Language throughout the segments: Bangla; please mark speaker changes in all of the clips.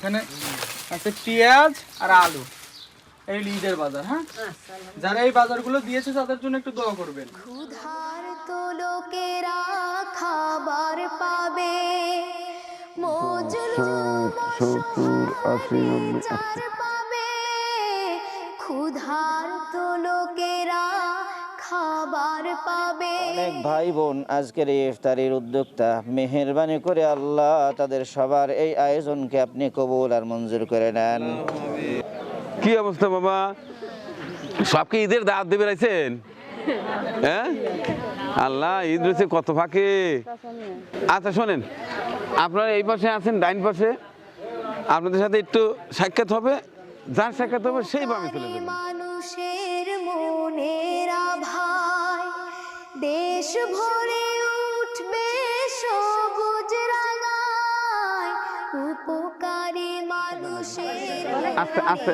Speaker 1: এখানে আছে পেঁয়াজ আর আলু। এই ঈদের বাজার হ্যাঁ? যারা এই বাজারগুলো দিয়েছে তাদের জন্য একটু দোয়া করবেন।
Speaker 2: ক্ষুধার তো লোকেরা খাবার পাবে। পাবে। ক্ষুধার তো লোকেরা খাবার পাবে।
Speaker 3: অনেক ভাই বোন আজকের এই ইফতারির উদ্যোক্তা মেহেরবানি করে আল্লাহ তাদের সবার এই আয়োজনকে আপনি কবুল আর মঞ্জুর করে নেন।
Speaker 4: কি অবস্থা বাবা? সবকে ঈদের দাওয়াত দেবে রাইছেন হ্যাঁ? আল্লাহ ঈদ রয়েছে কত ফাঁকে? আচ্ছা শোনেন আপনারা এই পাশে আছেন ডাইন পাশে। আপনাদের সাথে একটু সাক্ষাৎ হবে যার সাক্ষাৎ হবে সেই বামে চলে যাবেন
Speaker 2: দেশ ভরে উঠবে সবুজ রাঙায় উপকারী মানুষের
Speaker 4: আস্তে আস্তে।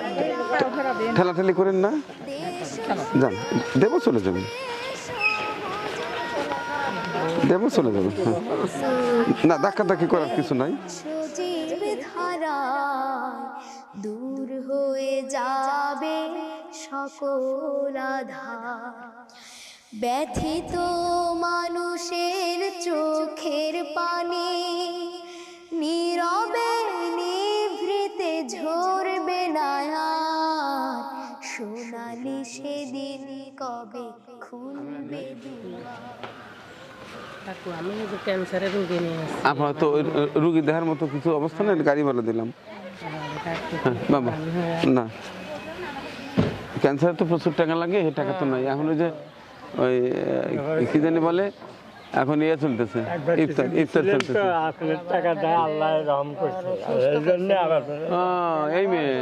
Speaker 4: ঠেলাঠেলি করেন না? যান দেবো চলে যাবেন। দেবো চলে যাবেন হ্যাঁ। না ধাক্কা ধাক্কি করার কিছু নাই।
Speaker 2: দূর হয়ে যাবে সকল আধার। ব্যথিত মানুষের চোখের পানি নীরবে নিভৃতে ঝরবে না আর। সোনালি সেদিন কবে খুলবে
Speaker 4: আপনার তো রুগী দেখার মতো কিছু অবস্থা নেই গাড়ি দিলাম। হ্যাঁ, বাবা না। ক্যান্সার তো প্রচুর টাকা লাগে এই টাকা তো নাই। এখন ওই যে ওই কি জানি বলে? এখন ইয়ে চলতেছে। ইফতার ইফতার চলতেছে।
Speaker 5: আপনার টাকাটা আল্লাহ রহম করছে। এই জন্য আবার
Speaker 4: এই মেয়ে।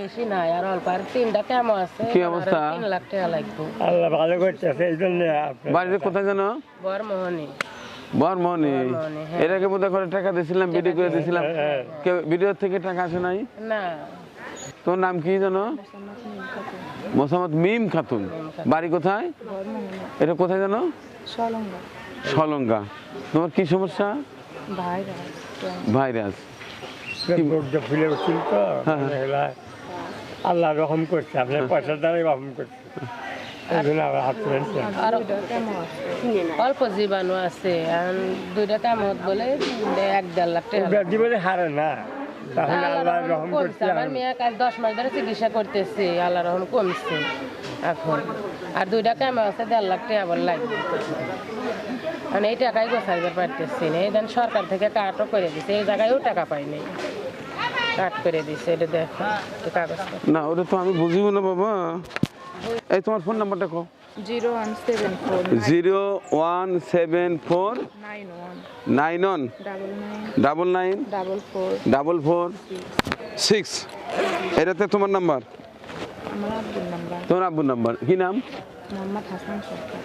Speaker 6: বেশি নাই আর অল্প। আর তিনটা কেমন আছে
Speaker 4: কি অবস্থা?
Speaker 6: তিন লাখ টাকা লাগবে।
Speaker 5: আল্লাহ ভালো করতেছে এই জন্য
Speaker 4: বাড়িতে কোথায় জানো?
Speaker 6: বরমোহনী।
Speaker 4: বরমনি
Speaker 6: বরমনি, হ্যাঁ।
Speaker 4: এর আগে বোধহয় করে টাকা দিয়েছিলাম ভিডিও করে দিয়েছিলাম। কেউ ভিডিও থেকে টাকা আসে নাই?
Speaker 6: না।
Speaker 4: তোর নাম কি জানো? মোসাম্মদ মিম খাতুন। বাড়ি কোথায়? এটা কোথায় জানো? সলঙ্গা। তোমার কি সমস্যা? ভাইরাস।
Speaker 5: তো এগুলা আল্লাহ রহম করছে আপনার পয়সা দ্বারাই রহম করছে।
Speaker 6: অল্প জীবাণু আছে আর দুইটা কামত বলে এক দেড় লাখ টাকা।
Speaker 5: জীবনে হারে না। তাহলে
Speaker 6: আল্লাহ
Speaker 5: আল্লাহ
Speaker 6: রহম
Speaker 5: করছে
Speaker 6: আমার মেয়ে কাল দশ মাস ধরে চিকিৎসা করতেছে আল্লাহ রহম কমছে এখন। আর দুইটা কামে আছে দেড় লাখ টাকা আবার লাগবে। মানে এই টাকাই গোছাইবার পারতেছি না। এই সরকার থেকে কাটও করে দিছে এই জায়গায়ও টাকা পাইনি কাট করে দিছে এটা দেখো এই কাগজটা
Speaker 4: না ওটা তো আমি বুঝিব না বাবা। এই তোমার ফোন নাম্বারটা কো
Speaker 7: zero one seven four nine one double nine
Speaker 4: double
Speaker 7: four
Speaker 4: six এটাতে তোমার নাম্বার তোমার আব্বুর নাম্বার কি নাম?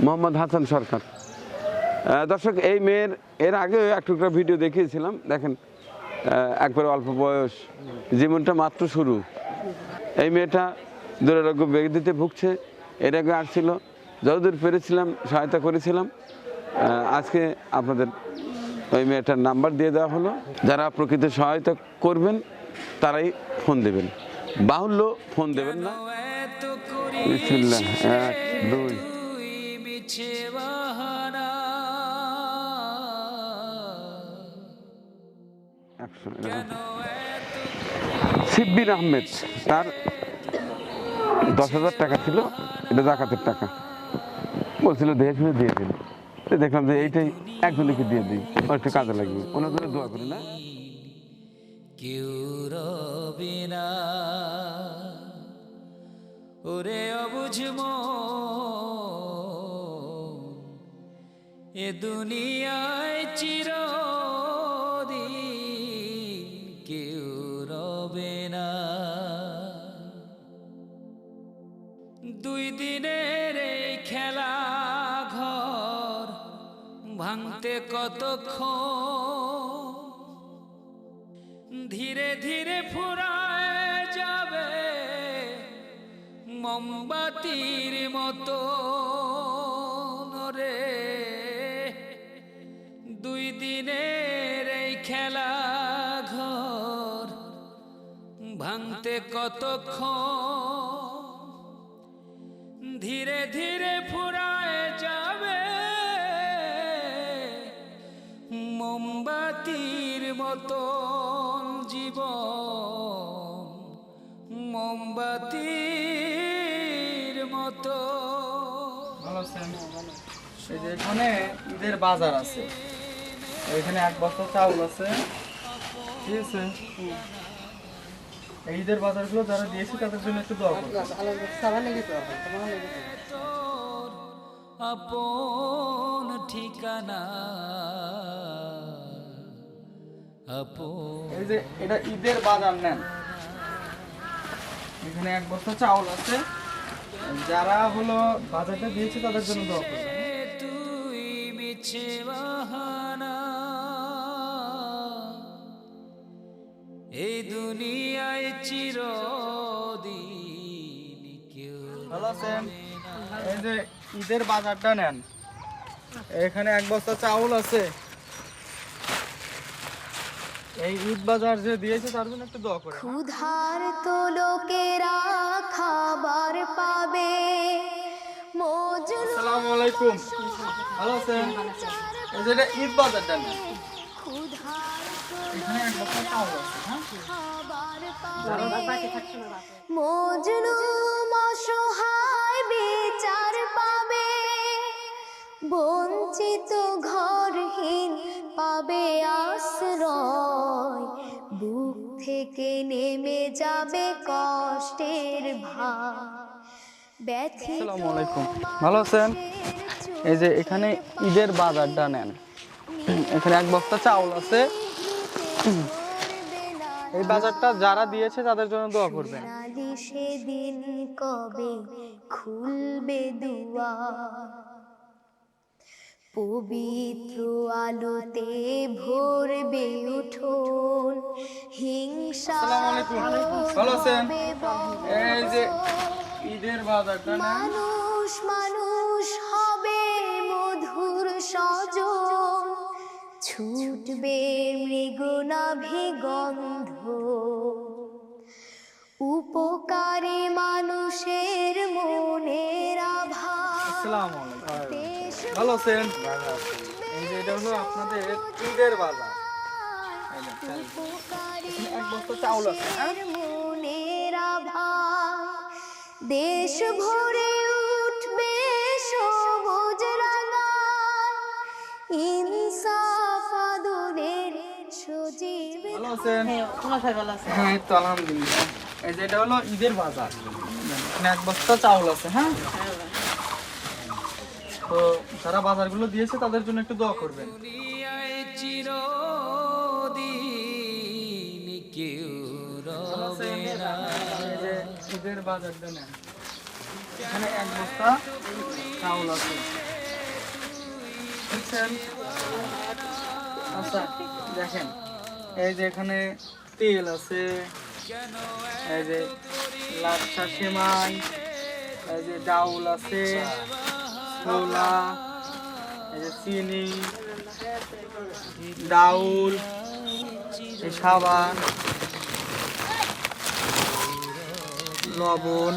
Speaker 7: মোহাম্মদ হাসান সরকার।
Speaker 4: দর্শক এই মেয়ের এর আগে একটু ভিডিও দেখিয়েছিলাম। দেখেন একবারে অল্প বয়স। জীবনটা মাত্র শুরু। এই মেয়েটা দুরারোগ্য ব্যাধিতে ভুগছে। এর আগে আসছিল। যতদূর পেরেছিলাম, সহায়তা করেছিলাম আজকে আপনাদের ওই মেয়েটার নাম্বার দিয়ে দেওয়া হলো। যারা প্রকৃত সহায়তা করবেন, তারাই ফোন দেবেন। বাহুল্য ফোন দেবেন না। দুই। সিব্বির আহমেদ, তার দশ হাজার টাকা ছিল, এটা জাকাতের টাকা। বলছিল দেখে শুনে দিয়ে দিন। তো দেখলাম যে এইটাই একজনকে দিয়ে দিই একটু কাজে লাগবে। ওনার জন্য দোয়া করি, না?
Speaker 8: কেউ রবে না। ওরে অবুঝম এ দুনিয়ায় চিরদিন কেউ রবে না। দুই দিনের ভাঙতে কতক্ষণ? ধীরে ধীরে ফুরায় যাবে মোমবাতির মতো রে। দুই দিনের এই খেলা ঘর ভাঙতে কতক্ষণ? ধীরে ধীরে ফুরায় মতন জীবন মোমবাতির মতো।
Speaker 1: এই যে এখানে ঈদের বাজার আছে। এখানে এক বস্তা চাউল আছে। ঠিক আছে? ঈদের বাজারগুলো যারা দিয়েছে তাদের জন্য একটু দোয়া
Speaker 8: আপন ঠিকানা
Speaker 1: এই যে এটা ঈদের বাজার নেন। এখানে এক বস্তা চাউল আছে। যারা হলো বাজারটা দিয়েছে তাদের জন্য দোয়া
Speaker 8: তুই বাহানা। এই দুনিয়ায় চিরদিন কেউ
Speaker 1: ভালো আছেন? এই যে ঈদের বাজারটা নেন। এখানে এক বস্তা চাউল আছে। এই ঈদ বাজার যে দিয়েছে তার জন্য একটু দোয়া করে
Speaker 2: ক্ষুধার তো লোকেরা খাবার পাবে।
Speaker 1: আসসালামু আলাইকুম। ভালো আছেন? এই যে ঈদ এখানে এক আছে হ্যাঁ?
Speaker 2: মজনু অসহায় বিচার পাবে। বঞ্চিত ঘরহীন পাবে বুক থেকে নেমে যাবে কষ্টের ভার।
Speaker 1: আসসালামু আলাইকুম। ভালো আছেন? এই যে এখানে ঈদের বাজারটা নেন। এখানে এক বস্তা চাউল আছে। এই বাজারটা যারা দিয়েছে তাদের জন্য দোয়া করবেন।
Speaker 2: সেদিন কবে খুলবে দুয়ার? পবিত্র আলোতে ভরবে উঠোন হিংসা
Speaker 1: ভালো আছেন? এই যে ঈদের বাজারটা নেন
Speaker 2: মানুষ মানুষ হবে মধুর সজন ছুটবে মৃগনাভি গন্ধ উপকারী মানুষের মনের আভাস
Speaker 1: আসসালামু আলাইকুম। ভালো আছেন? এই যে এটা হলো আপনাদের ঈদের বাজার। এই যে চাল।
Speaker 2: উপকারী
Speaker 1: এখানে এক বস্তা চাউল আছে। হ্যাঁ?
Speaker 2: দেশ ভরে উঠবে সবুজ রাঙায় ইনসাফ আদরের সজীব
Speaker 1: ভালো আছেন? হ্যাঁ এই তো আলহামদুলিল্লাহ। এই যে এটা হলো ঈদের বাজার। এখানে এক বস্তা চাউল আছে হ্যাঁ। তো যারা বাজারগুলো দিয়েছে তাদের জন্য একটু দোয়া করবেন। ঈদের এখানে এক বস্তা চাউল আছে। আচ্ছা দেখেন। এই যে এখানে তেল আছে। এই যে লাচ্ছা সেমাই। এই যে ডাউল আছে। ছোলা চিনি, ডাউল সাবান, লবণ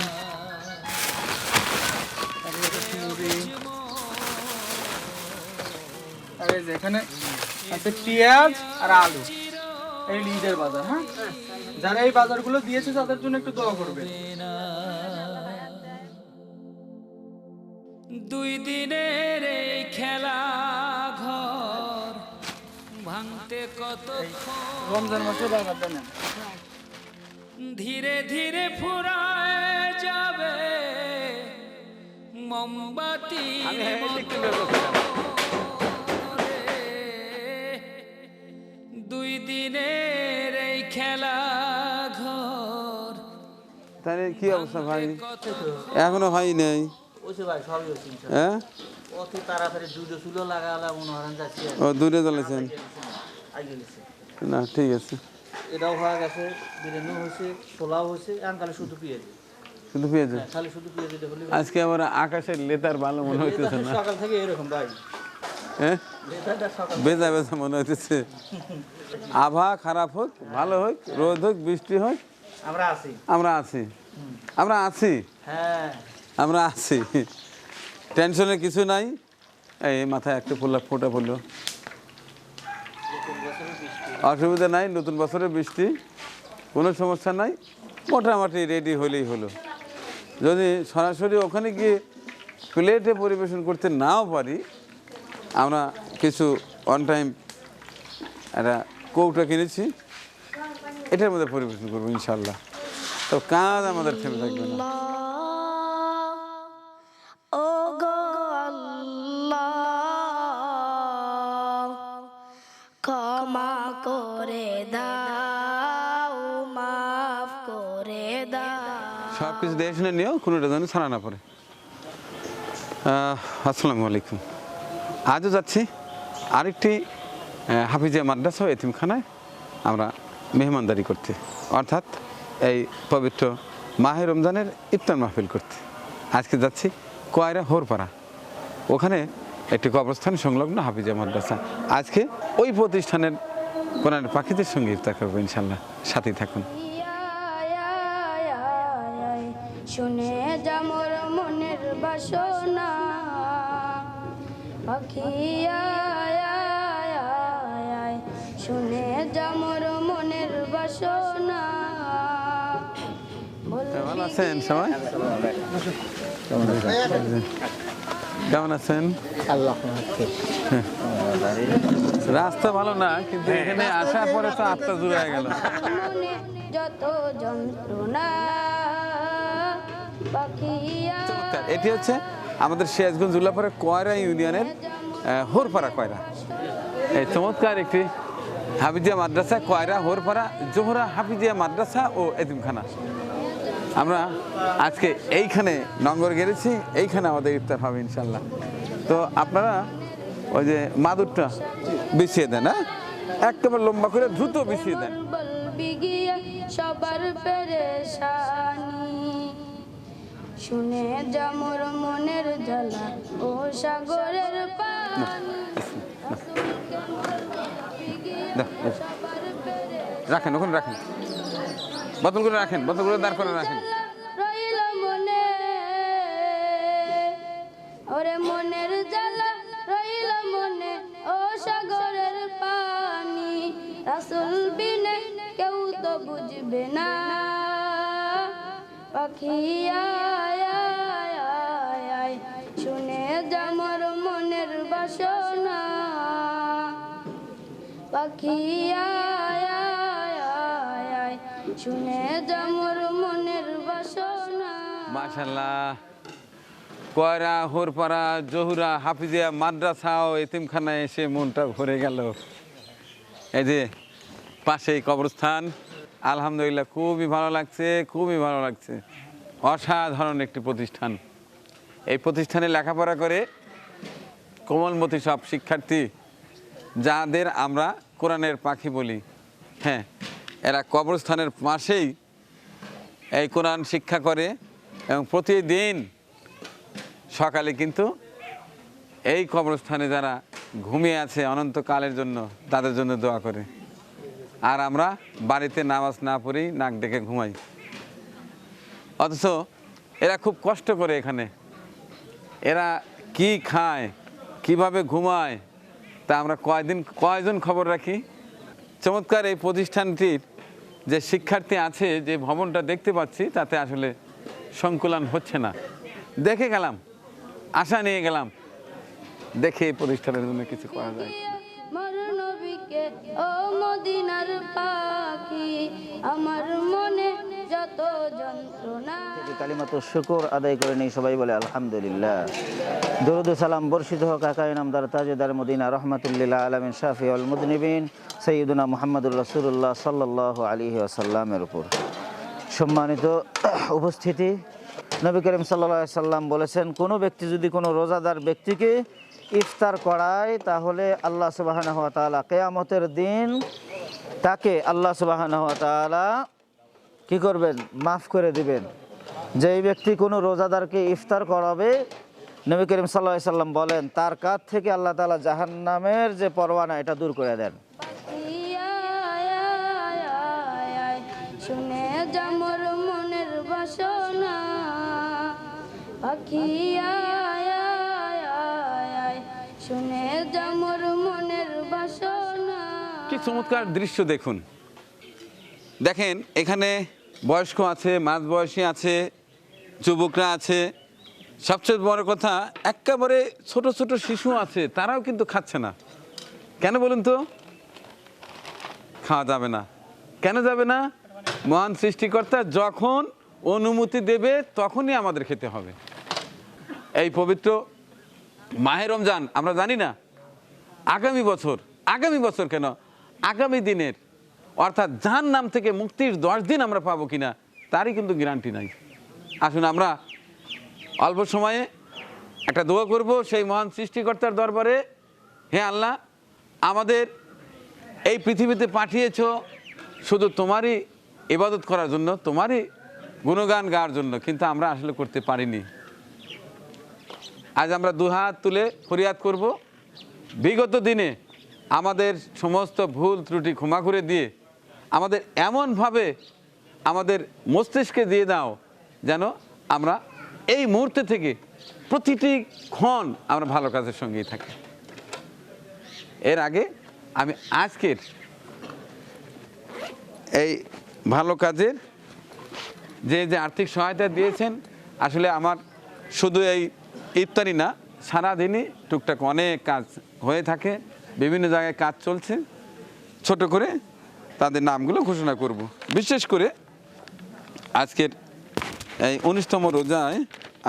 Speaker 1: এখানে আছে পেঁয়াজ আর আলু। এই ঈদের বাজার হ্যাঁ? যারা এই বাজারগুলো দিয়েছে, তাদের জন্য একটু দোয়া করবেন।
Speaker 8: দুই দিনের এই খেলা ঘর ভাঙতে কত
Speaker 1: রমজান নেন
Speaker 8: ধীরে ধীরে ফুরায় যাবে মোমবাতি দুই দিনের এই খেলা ঘর
Speaker 4: তাহলে কি অবস্থা ভাই? এখনও ভাই নেই। হ্যাঁ?
Speaker 3: হয়
Speaker 4: ও দূরে না ঠিক আছে।
Speaker 3: এটাও হয়ে গেছে বিরিয়ানিও হয়েছে ছোলাও হয়েছে আনকালে শুধু পেঁয়াজি।
Speaker 4: শুধু পেয়েছে
Speaker 3: খালি শুধু পেঁয়াজি
Speaker 4: আজকে আমার আকাশের লেতার ভালো মনে হইতেছে না?
Speaker 3: সকাল থেকে এরকম ভাই।
Speaker 4: হ্যাঁ? বেজা বেজা মনে হইতেছে। আবহাওয়া খারাপ হোক ভালো হোক রোদ হোক বৃষ্টি হোক
Speaker 3: আমরা আছি।
Speaker 4: আমরা আছি। আমরা আছি।
Speaker 3: হ্যাঁ।
Speaker 4: আমরা আছি। টেনশনের কিছু নাই। এই মাথায় একটা ফুল ফোটা পড়ল। অসুবিধা নাই, নতুন বছরে বৃষ্টি, কোনো সমস্যা নাই। মোটামুটি রেডি হলেই হলো। যদি সরাসরি ওখানে গিয়ে প্লেটে পরিবেশন করতে নাও পারি, আমরা কিছু অন টাইম একটা কৌটা কিনেছি। এটার মধ্যে পরিবেশন করব ইনশাল্লাহ। তো কাজ আমাদের থেমে থাকবে না। কিছু দেখে শুনে নিও, কোনোটা যেন ছাড়া না পড়ে। আসসালামু আলাইকুম। আজও যাচ্ছি আরেকটি হাফিজিয়া মাদ্রাসা এতিমখানায় আমরা মেহমানদারি করতে। অর্থাৎ এই পবিত্র মাহে রমজানের ইফতার মাহফিল করতে। আজকে যাচ্ছি কয়রা হোরপাড়া। ওখানে একটি কবরস্থান সংলগ্ন হাফিজিয়া মাদ্রাসা। আজকে ওই প্রতিষ্ঠানের কোরআনের পাখিদের সঙ্গে ইফতার করব ইনশাল্লাহ। সাথেই থাকুন।
Speaker 9: বাসনা পাখি আয়, আয়, আয়, আয়, শুনে যামর মনের বাসনা।
Speaker 4: আছেন সবাই? কেমন আছেন? রাস্তা ভালো না কিন্তু এখানে আসার পরে তো আত্মা জুড়ে গেল।
Speaker 9: মনে যত যন্ত্রণা। আয়,
Speaker 4: এটি হচ্ছে আমাদের সিরাজগঞ্জ উল্লাপাড়ার কয়রা ইউনিয়নের হোরপাড়া কয়রা। এই চমৎকার একটি হাফিজিয়া মাদ্রাসা কয়রা হোরপাড়া জোহরা হাফিজিয়া মাদ্রাসা ও এতিমখানা। আমরা আজকে এইখানে নঙ্গর গেড়েছি এইখানে আমাদের ইফতার হবে ইনশাল্লাহ তো আপনারা ওই যে মাদুরটা বিছিয়ে দেন হ্যাঁ? একেবারে লম্বা করে দ্রুত বিছিয়ে দেন।
Speaker 9: সবার পেরেশানি শুনে যামর মনের জ্বালা ও সাগরের পানি।
Speaker 4: রাখেন ওখানে রাখেন। বোতল করে রাখেন বোতল করে দাঁড় করে রাখেন।
Speaker 9: রইল মনে ওরে মনের জ্বালা রইল মনে ও সাগরের পানি। রাসুল বিনে কেউ তো বুঝবে না। পাখি শুনে যামর মনের বাসনা। পাখি আয়, শুনে যামর মনের বাসনা।
Speaker 4: মাশাল্লাহ কয়রা হোরপাড়া জহুরা হাফিজিয়া মাদ্রাসা এতিমখানায় এসে মনটা ভরে গেল। এই যে পাশেই কবরস্থান। আলহামদুলিল্লাহ, খুবই ভালো লাগছে, খুবই ভালো লাগছে। অসাধারণ একটি প্রতিষ্ঠান। এই প্রতিষ্ঠানে লেখাপড়া করে কোমলমতি সব শিক্ষার্থী, যাদের আমরা কোরআনের পাখি বলি। হ্যাঁ এরা কবরস্থানের পাশেই এই কোরআন শিক্ষা করে এবং প্রতিদিন সকালে কিন্তু এই কবরস্থানে যারা ঘুমিয়ে আছে অনন্তকালের জন্য তাদের জন্য দোয়া করে। আর আমরা বাড়িতে নামাজ না পড়েই নাক ডেকে ঘুমাই। অথচ এরা খুব কষ্ট করে এখানে। এরা কি খায়, কীভাবে ঘুমায়, তা আমরা কয়দিন, কয়জন খবর রাখি? চমৎকার এই প্রতিষ্ঠানটির যে শিক্ষার্থী আছে, যে ভবনটা দেখতে পাচ্ছি, তাতে আসলে সংকুলন হচ্ছে না। দেখে গেলাম, আশা নিয়ে গেলাম। দেখে এই প্রতিষ্ঠানের জন্য কিছু করা যায়।
Speaker 9: মর নবীকে, ও মদিনার পাখি, আমার মনে যত যন্ত্রণা।
Speaker 3: কালিমাত শুকুর আদায় করে নেই সবাই বলে, আলহামদুলিল্লাহ। দরুদ সালাম বর্ষিত হোক আকাই নামদার তাজেদার মদিনা রহমতুল্লিল্লাহ আলমিন শাফি আল মুদনিবিন সৈয়দুনা মোহাম্মদুর রসুল্লাহ সাল্লাহ আলী আসাল্লামের উপর। সম্মানিত উপস্থিতি, নবী করিম সাল্লা সাল্লাম বলেছেন, কোনো ব্যক্তি যদি কোনো রোজাদার ব্যক্তিকে ইফতার করায়, তাহলে আল্লাহ সুবাহ কেয়ামতের দিন তাকে আল্লাহ সুবাহ কি করবেন? মাফ করে দিবেন। যেই ব্যক্তি কোনো রোজাদারকে ইফতার করাবে, নবী করিম সাল্লাহ সাল্লাম বলেন, তার কাছ থেকে আল্লাহ তালা জাহান্নামের যে পরোয়ানা, এটা দূর করে দেন।
Speaker 2: মনের বাসনা
Speaker 4: কি চমৎকার দৃশ্য দেখুন। দেখেন, এখানে বয়স্ক আছে, মাঝ বয়সী আছে, যুবকরা আছে। সবচেয়ে বড় কথা, একেবারে ছোট ছোট শিশু আছে, তারাও কিন্তু খাচ্ছে না। কেন বলুন তো? খাওয়া যাবে না। কেন যাবে না? মহান সৃষ্টিকর্তা যখন অনুমতি দেবে, তখনই আমাদের খেতে হবে। এই পবিত্র মাহে রমজান, আমরা জানি না। আগামী বছর আগামী বছর কেন? আগামী দিনের, অর্থাৎ যার নাম থেকে মুক্তির দশ দিন আমরা পাবো কিনা, তারই কিন্তু গ্যারান্টি নাই। আসুন আমরা অল্প সময়ে একটা দোয়া করব সেই মহান সৃষ্টিকর্তার দরবারে। হে আল্লাহ, আমাদের এই পৃথিবীতে পাঠিয়েছ শুধু তোমারই ইবাদত করার জন্য, তোমারই গুণগান গাওয়ার জন্য, কিন্তু আমরা আসলে করতে পারিনি। আজ আমরা দুহাত তুলে ফরিয়াদ করব। বিগত দিনে আমাদের সমস্ত ভুল ত্রুটি ক্ষমা করে দিয়ে আমাদের এমনভাবে আমাদের মস্তিষ্কে দিয়ে দাও যেন আমরা এই মুহূর্তে থেকে প্রতিটি ক্ষণ আমরা ভালো কাজের সঙ্গেই থাকি। এর আগে আমি আজকের এই ভালো কাজের যে যে আর্থিক সহায়তা দিয়েছেন, আসলে আমার শুধু এই ইফতারি না সারাদিনই টুকটাক অনেক কাজ হয়ে থাকে, বিভিন্ন জায়গায় কাজ চলছে। ছোট করে তাদের নামগুলো ঘোষণা করব। বিশেষ করে আজকের এই উনিশতম রোজায়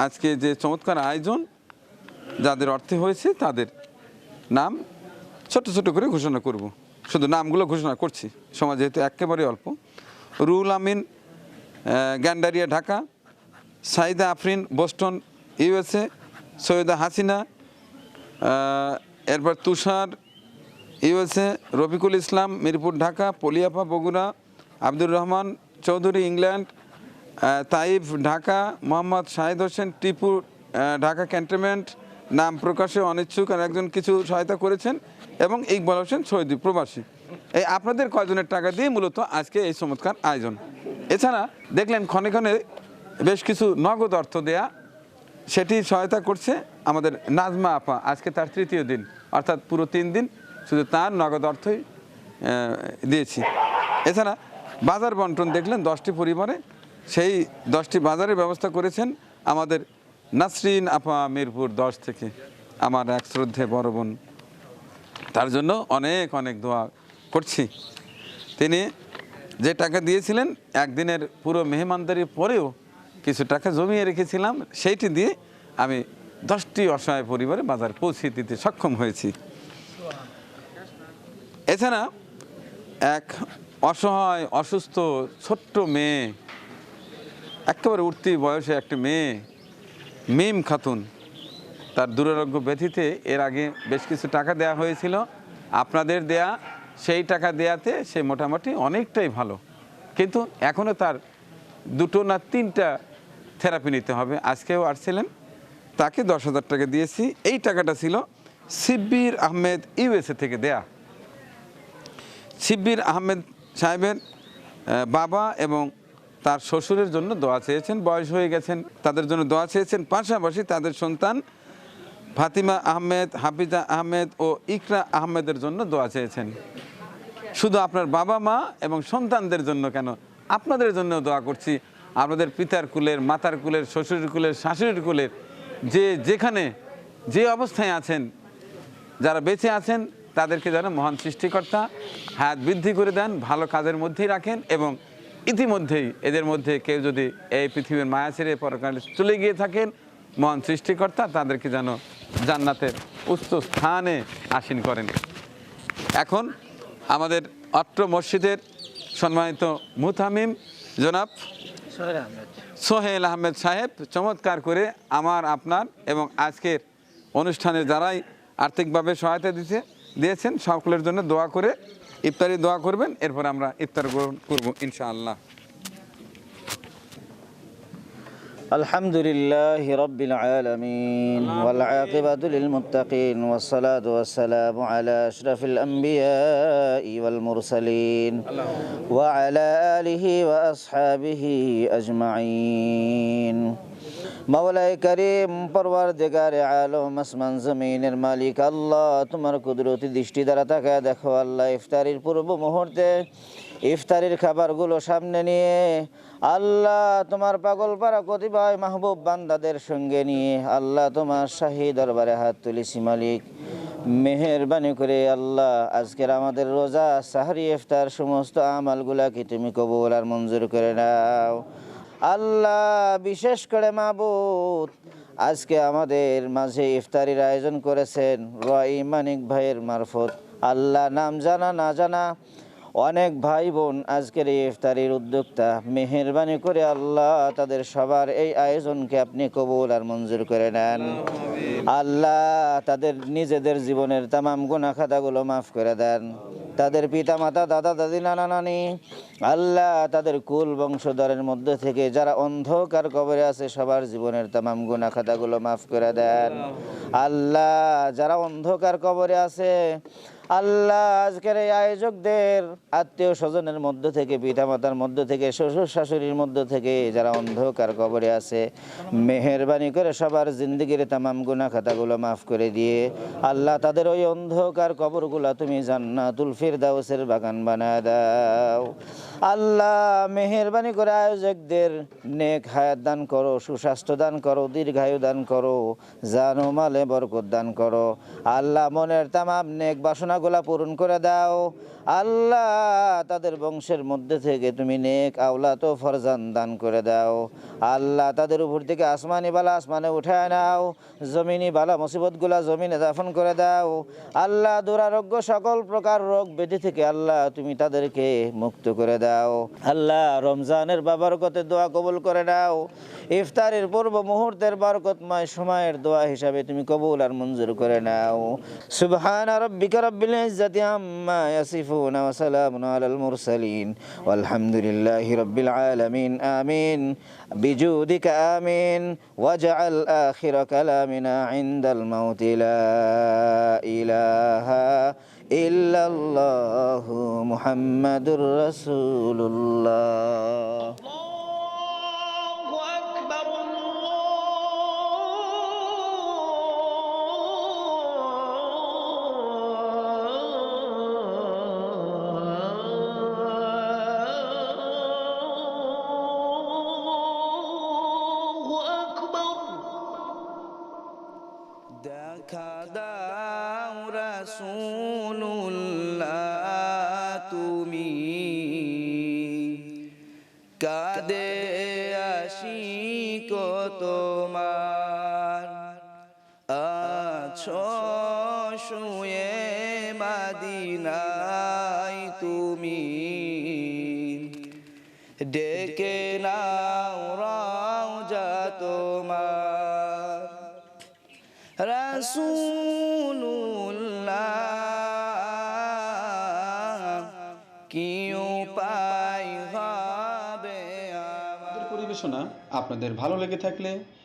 Speaker 4: আজকে যে চমৎকার আয়োজন যাদের অর্থে হয়েছে তাদের নাম ছোট ছোট করে ঘোষণা করব। শুধু নামগুলো ঘোষণা করছি সমাজ যেহেতু একেবারে অল্প। Rule Amin Gendaria, Dhaka, Saida Afrin, Boston, USA Syeda Hasina এরপর তুষার, ইউএসএ, রফিকুল ইসলাম, মিরপুর, ঢাকা, পলিয়াপা, Bogura, Abdur Rahman Chowdhury, England Taif, Dhaka, Mohammad Shahid Hossain, Tipu Dhaka cantonment, নাম প্রকাশে অনিচ্ছুক আর একজন কিছু সহায়তা করেছেন এবং ইকবাল হোসেন সৌদি প্রবাসী। এই আপনাদের কয়জনের টাকা দিয়ে মূলত আজকে এই চমৎকার আয়োজন? এছাড়া দেখলেন ক্ষণে ক্ষণে বেশ কিছু নগদ অর্থ দেয়া সেটি সহায়তা করছে আমাদের নাজমা আপা। আজকে তার তৃতীয় দিন। অর্থাৎ পুরো তিন দিন শুধু তার নগদ অর্থই দিয়েছি। এছাড়া বাজার বন্টন দেখলেন দশটি পরিবারে। সেই দশটি বাজারের ব্যবস্থা করেছেন আমাদের নাসরিন আপা মিরপুর দশ থেকে। আমার এক শ্রদ্ধে বড় বোন। তার জন্য অনেক অনেক দোয়া করছি। তিনি যে টাকা দিয়েছিলেন, একদিনের পুরো মেহমানদারির পরেও কিছু টাকা জমিয়ে রেখেছিলাম, সেইটি দিয়ে আমি দশটি অসহায় পরিবারে বাজার পৌঁছে দিতে সক্ষম হয়েছি। এছাড়া এক অসহায়, অসুস্থ, ছোট্ট মেয়ে, একেবারে উঠতি বয়সে একটি মেয়ে, মিম খাতুন, তার দুরারোগ্য ব্যথিতে এর আগে বেশ কিছু টাকা দেয়া হয়েছিল। আপনাদের দেয়া, সেই টাকা দেয়াতে সে মোটামুটি অনেকটাই ভালো। কিন্তু এখনও তার দুটো না তিনটা থেরাপি নিতে হবে। আজকেও আসছিলেন। তাকে দশ হাজার টাকা দিয়েছি। এই টাকাটা ছিল সিব্বির আহমেদ ইউএসএ থেকে দেয়া। শিব্বির আহমেদ সাহেবের বাবা এবং তার শ্বশুরের জন্য দোয়া চেয়েছেন। বয়স হয়ে গেছেন, তাদের জন্য দোয়া চেয়েছেন। পাশাপাশি তাদের সন্তান ফাতিমা আহমেদ, হাফিজা আহমেদ ও ইকরা আহমেদের জন্য দোয়া চেয়েছেন। শুধু আপনার বাবা মা এবং সন্তানদের জন্য কেন? আপনাদের জন্য দোয়া করছি। আপনাদের পিতার কুলের, মাতার কুলের, শ্বশুরের কুলের, শাশুড়ির কুলের, যে যেখানে যে অবস্থায় আছেন, যারা বেঁচে আছেন, তাদেরকে যেন মহান সৃষ্টিকর্তা হায়াত বৃদ্ধি করে দেন, ভালো কাজের মধ্যেই রাখেন এবং ইতিমধ্যেই এদের মধ্যে কেউ যদি এই পৃথিবীর মায়া ছেড়ে পরকালে চলে গিয়ে থাকেন, মহান সৃষ্টিকর্তা তাদেরকে যেন জান্নাতের উচ্চ স্থানে আসীন করেন। এখন আমাদের অট্ট মসজিদের সম্মানিত মুথামিম জনাব সোহেল আহমেদ। সাহেব, চমৎকার করে আমার, আপনার এবং আজকের অনুষ্ঠানে যারাই আর্থিকভাবে সহায়তা দিতে দিয়েছেন, সকলের জন্য দোয়া করে ইফতারি দোয়া করবেন, এরপর আমরা ইফতার গ্রহণ করব, ইনশাআল্লাহ।
Speaker 3: الحمد لله رب العالمين والعاقبة للمتقين والصلاة والسلام على أشرف الأنبياء والمرسلين وعلى آله وأصحابه أجمعين. মাওলাই করিম, পরওয়ারদিগারে আলম, আসমান জমিনের মালিক আল্লাহ, তোমার কুদরতি দৃষ্টি দ্বারা তাকায় দেখো আল্লাহ ইফতারির পূর্ব মুহূর্তে, ইফতারির খাবারগুলো সামনে নিয়ে, আল্লাহ তোমার পাগল পাড়া কতিপয় মাহবুব বান্দাদের সঙ্গে নিয়ে, আল্লাহ তোমার শাহী দরবারে হাত তুলেছি মালিক। মেহেরবানি করে আল্লাহ, আজকের আমাদের রোজা, সাহারি, ইফতার, সমস্ত আমালগুলাকে তুমি কবুল আর মঞ্জুর করে নাও। আল্লাহ, বিশেষ করে মাবুত আজকে আমাদের মাঝে ইফতারির আয়োজন করেছেন রয় ভাইয়ের মারফত। আল্লাহ নাম জানা, না জানা অনেক ভাই বোন আজকের এই ইফতারির উদ্যোক্তা, মেহেরবানি করে আল্লাহ তাদের সবার এই আয়োজনকে আপনি কবুল আর মঞ্জুর করে নেন। আল্লাহ তাদের নিজেদের জীবনের তামাম গুণা খাতাগুলো মাফ করে দেন। তাদের পিতা মাতা দাদা, দাদি, নানা, নানি, আল্লাহ তাদের কুল বংশধরের মধ্যে থেকে যারা অন্ধকার কবরে আছে, সবার জীবনের তামাম গুণা খাতাগুলো মাফ করে দেন। আল্লাহ যারা অন্ধকার কবরে আছে আল্লাহ, আজকের এই আয়োজকদের আত্মীয় স্বজনের মধ্য থেকে, পিতামাতার মধ্য থেকে, শ্বশুর শাশুড়ির মধ্য থেকে, যারা অন্ধকার কবরে আছে, মেহেরবানি করে সবার জিন্দগির তামাম গুনা খাতাগুলো মাফ করে দিয়ে, আল্লাহ তাদের ওই অন্ধকার কবরগুলো তুমি জান্নাতুল ফিরদাউসের বাগান বানায় দাও। আল্লাহ, মেহেরবানি করে আয়োজকদের নেক হায়াত দান করো, সুস্বাস্থ্য দান করো, দীর্ঘায়ু দান করো, জানো মালে বরকত দান করো। আল্লাহ, মনের তামাম নেক বাসনাগুলা পূরণ করে দাও। আল্লাহ তাদের বংশের মধ্যে থেকে তুমি নেক আওলা তো ফরজান দান করে দাও। আল্লাহ তাদের উপর থেকে আসমানি বালা আসমানে উঠায় নাও। জমিনি বালা মুসিবতগুলা জমিনে দাফন করে দাও। আল্লাহ দুরারোগ্য সকল প্রকার রোগ ব্যাধি থেকে আল্লাহ তুমি তাদেরকে মুক্ত করে দাও। আল্লাহ রমজানের বাবরকতে দোয়া কবুল করে নাও। ইফতারের পূর্ব মুহূর্তের বরকতময় সময়ের দোয়া হিসাবে তুমি কবুল আর মঞ্জুর করে নাও। সুবহান রব্বিকা رب العزة عما يصفون وسلام على المرسلين. والحمد لله رب العالمين. آمين. بجودك آمين. واجعل آخر كلامنا عند الموت. لا إله إلا الله محمد رسول الله.
Speaker 1: শুয়ে মাদিনাই তুমি ডেকে নাও রাউজা তোমার। রাসূলুল্লাহ কি উপায় হবে
Speaker 10: আমাদের পরিবেশনা আপনাদের ভালো লেগে থাকলে